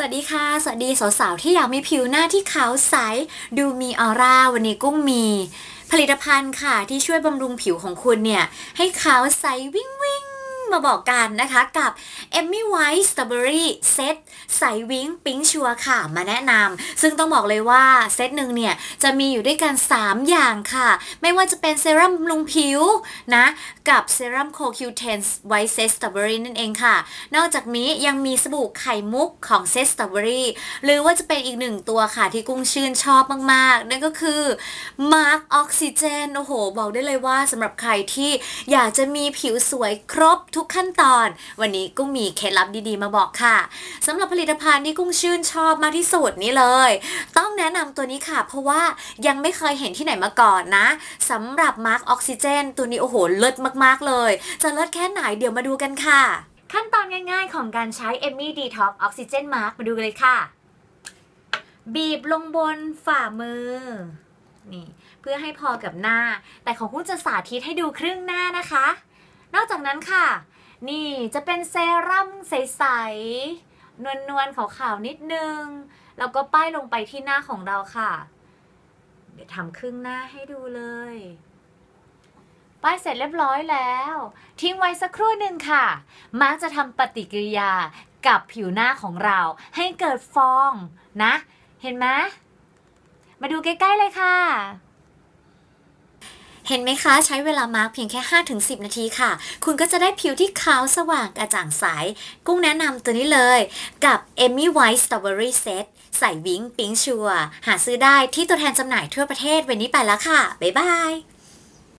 สวัสดีค่ะ สวัสดีสาวๆที่อยากมีผิวหน้าที่ขาวใส ดูมีออร่า วันนี้กุ้งมี ผลิตภัณฑ์ค่ะที่ช่วยบำรุงผิวของคุณเนี่ย ให้ขาวใสวิ่ง มาบอกกันนะคะกับ Emmy White Strawberry Set ใสวิ้งปิ๊งชัวร์ค่ะมาแนะนำซึ่งต้องบอกเลยว่าเซตหนึ่งเนี่ยจะมีอยู่ด้วยกัน 3 อย่างค่ะ ไม่ว่าจะเป็นเซรั่มบำรุงผิวนะกับเซรั่มโคคิวเทนส์ไวท์เซสตรอเบอรี่นั่นเองค่ะ นอกจากนี้ยังมีสบู่ไข่มุกของเซสตรอเบอรี่หรือว่าจะเป็นอีกหนึ่งตัวค่ะที่กุ้งชื่นชอบมาก ๆ นั่นก็คือมาร์กออกซิเจนโอ้โห บอกได้เลยว่าสำหรับใครที่อยากจะมีผิวสวยครบทุุกขั้นตอน วันนี้กุ้งมีเคล็ดลับดีๆ มาบอกค่ะสำหรับผลิตภัณฑ์ที่กุ้งชื่นชอบมากที่สุดนี่เลย ต้องแนะนำตัวนี้ค่ะ เพราะว่ายังไม่เคยเห็นที่ไหนมาก่อนนะสำหรับมาร์กออกซิเจน ตัวนี้โอ้โหเลิศมากๆเลย จะเลิศแค่ไหนเดี๋ยวมาดูกันค่ะ ขั้นตอนง่ายๆ ของการใช้ e m m y Detox Oxygen Mask มาดูกันเลยค่ะ บีบลงบนฝ่ามือนี่เพื่อให้พอกับหน้า แต่ของกุ้งจะสาธิตให้ดูครึ่งหน้านะคะ นอกจากนั้นค่ะ นี่จะเป็นเซรั่มใสๆนวลๆขาวๆนิดนึง แล้วก็ป้ายลงไปที่หน้าของเราค่ะ เดี๋ยวทำครึ่งหน้าให้ดูเลย ป้ายเสร็จเรียบร้อยแล้ว ทิ้งไว้สักครู่หนึ่งค่ะ มาร์กจะทำปฏิกิริยากับผิวหน้าของเรา ให้เกิดฟองนะ เห็นไหมมาดูใกล้ ๆ เลยค่ะ เห็นไหมคะ ใช้เวลามาร์กเพียงแค่ 5-10 นาทีค่ะ คุณก็จะได้ผิวที่ขาวสว่างกระจ่างใส กุ้งแนะนำตัวนี้เลย กับ Emmy White Strawberry Set ใส่วิงปิงชัว หาซื้อได้ที่ตัวแทนจำหน่ายทั่วประเทศวันนี้ไปแล้วค่ะ บ๊ายบาย